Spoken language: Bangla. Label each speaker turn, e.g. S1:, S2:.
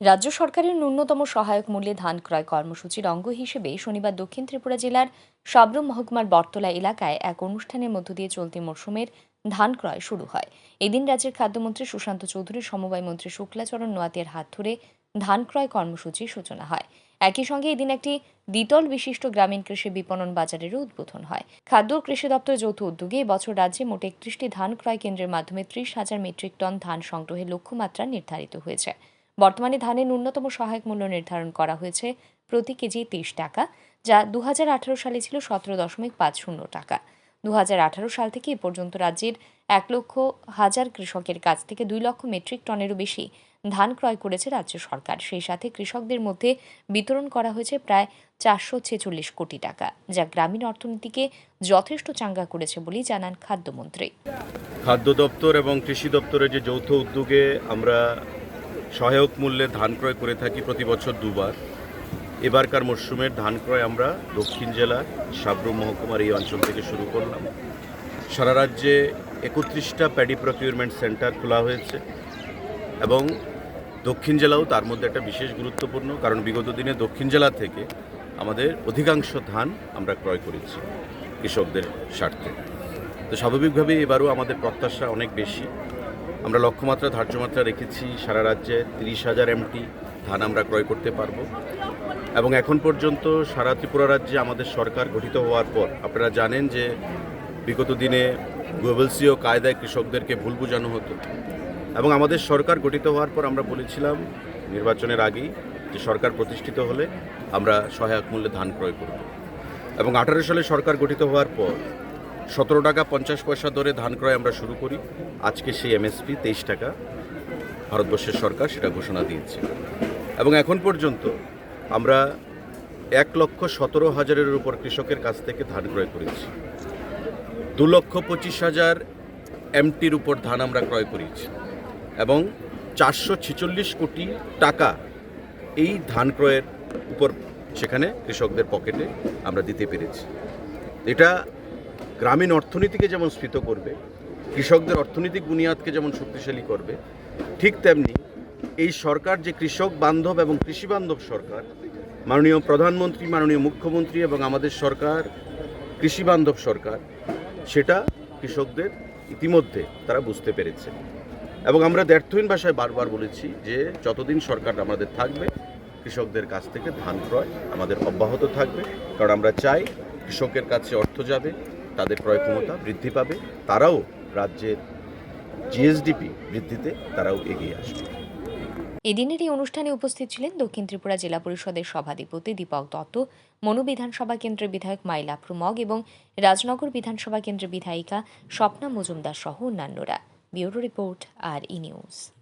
S1: রাজ্য সরকারের ন্যূনতম সহায়ক মূল্যে ধান ক্রয় কর্মসূচির অঙ্গ হিসেবে শনিবার দক্ষিণ ত্রিপুরা জেলার সাবরুম মহকুমার বটতলা এলাকায় এক অনুষ্ঠানের মধ্য দিয়ে চলতি মরশুমের ধান ক্রয় শুরু হয়। এদিন রাজ্যের খাদ্যমন্ত্রী সুশান্ত চৌধুরী, সমবায় মন্ত্রী শুক্লাচরণ নোয়াতিয়ার হাত ধরে ধান ক্রয় কর্মসূচির সূচনা হয়। একই সঙ্গে এদিন একটি দ্বিতল বিশিষ্ট গ্রামীণ কৃষি বিপণন বাজারেরও উদ্বোধন হয়। খাদ্য ও কৃষি দপ্তর যৌথ উদ্যোগে এবছর রাজ্যে মোট একত্রিশটি ধান ক্রয় কেন্দ্রের মাধ্যমে ত্রিশ হাজার মেট্রিক টন ধান সংগ্রহের লক্ষ্যমাত্রা নির্ধারিত হয়েছে। বর্তমানে ধানের ন্যূনতম সহায়ক মূল্য নির্ধারণ করা হয়েছে প্রতি কেজি তেইশ টাকা, যা দুহাজার আঠারো সালে ছিল সতেরো দশমিক পাঁচ শূন্য টাকা। দু হাজার আঠারো সাল থেকে এ পর্যন্ত রাজ্যের এক লক্ষ হাজার কৃষকের কাছ থেকে দুই লক্ষ মেট্রিক টনেরও বেশি ধান ক্রয় করেছে রাজ্য সরকার। সেই সাথে কৃষকদের মধ্যে বিতরণ করা হয়েছে প্রায় চারশো ছেচল্লিশ কোটি টাকা, যা গ্রামীণ অর্থনীতিকে যথেষ্ট চাঙ্গা করেছে বলেই জানান খাদ্যমন্ত্রী।
S2: খাদ্য দপ্তর এবং কৃষি দপ্তরের যে যৌথ উদ্যোগে আমরা সহায়ক মূল্যে ধান ক্রয় করে থাকি প্রতি বছর দুবার। এবারকার মরশুমের ধান ক্রয় আমরা দক্ষিণ জেলার সাবরুম মহকুমার এই অঞ্চল থেকে শুরু করলাম। সারা রাজ্যে একত্রিশটা প্যাডি প্রকিউরমেন্ট সেন্টার খোলা হয়েছে এবং দক্ষিণ জেলাও তার মধ্যে একটা বিশেষ গুরুত্বপূর্ণ, কারণ বিগত দিনে দক্ষিণ জেলা থেকে আমাদের অধিকাংশ ধান আমরা ক্রয় করেছি কৃষকদের স্বার্থে। তো স্বাভাবিকভাবেই এবারও আমাদের প্রত্যাশা অনেক বেশি। আমরা লক্ষ্যমাত্রা, ধার্যমাত্রা রেখেছি, সারা রাজ্যে তিরিশ হাজার এমটি ধান আমরা ক্রয় করতে পারব। এবং এখন পর্যন্ত সারা ত্রিপুরা রাজ্যে আমাদের সরকার গঠিত হওয়ার পর, আপনারা জানেন যে বিগত দিনে গোয়েবলসীয় কায়দায় কৃষকদেরকে ভুল বোঝানো হতো। এবং আমাদের সরকার গঠিত হওয়ার পর আমরা বলেছিলাম নির্বাচনের আগেই যে সরকার প্রতিষ্ঠিত হলে আমরা সহায়ক মূল্যে ধান ক্রয় করব। এবং আঠারো সালে সরকার গঠিত হওয়ার পর সতেরো টাকা পঞ্চাশ পয়সা দরে ধান ক্রয় আমরা শুরু করি। আজকে সেই এমএসপি তেইশ টাকা ভারতবর্ষের সরকার সেটা ঘোষণা দিয়েছে। এবং এখন পর্যন্ত আমরা এক লক্ষ সতেরো হাজারের উপর কৃষকের কাছ থেকে ধান ক্রয় করেছি। দু লক্ষ পঁচিশ হাজার এমটির উপর ধান আমরা ক্রয় করেছি। এবং চারশো ছেচল্লিশ কোটি টাকা এই ধান ক্রয়ের উপর সেখানে কৃষকদের পকেটে আমরা দিতে পেরেছি। এটা গ্রামীণ অর্থনীতিকে যেমন স্ফীত করবে, কৃষকদের অর্থনৈতিক বুনিয়াদকে যেমন শক্তিশালী করবে, ঠিক তেমনি এই সরকার যে কৃষক বান্ধব এবং কৃষি বান্ধব সরকার, মাননীয় প্রধানমন্ত্রী, মাননীয় মুখ্যমন্ত্রী এবং আমাদের সরকার, কৃষি বান্ধব সরকার, সেটা কৃষকদের ইতিমধ্যে তারা বুঝতে পেরেছে। এবং আমরা দ্ব্যর্থহীন ভাষায় বারবার বলেছি যে যতদিন সরকার আমাদের থাকবে, কৃষকদের কাছ থেকে ধান ক্রয় আমাদের অব্যাহত থাকবে। কারণ আমরা চাই কৃষকের কাছে অর্থ যাবে তাদের ক্রয় ক্ষমতা বৃদ্ধি পাবে, তারাও রাজ্যের জিএসডিপি বৃদ্ধিতে তারাও এগিয়ে আসবে।
S1: এদিনের এই অনুষ্ঠানে উপস্থিত ছিলেন দক্ষিণ ত্রিপুরা জেলা পরিষদের সভাধিপতি দীপক দত্ত, মনু বিধানসভা কেন্দ্রের বিধায়ক মাইলা প্রমগ এবং রাজনগর বিধানসভা কেন্দ্রের বিধায়িকা স্বপ্না মজুমদার সহ অন্যান্যরা। Bureau report R E news.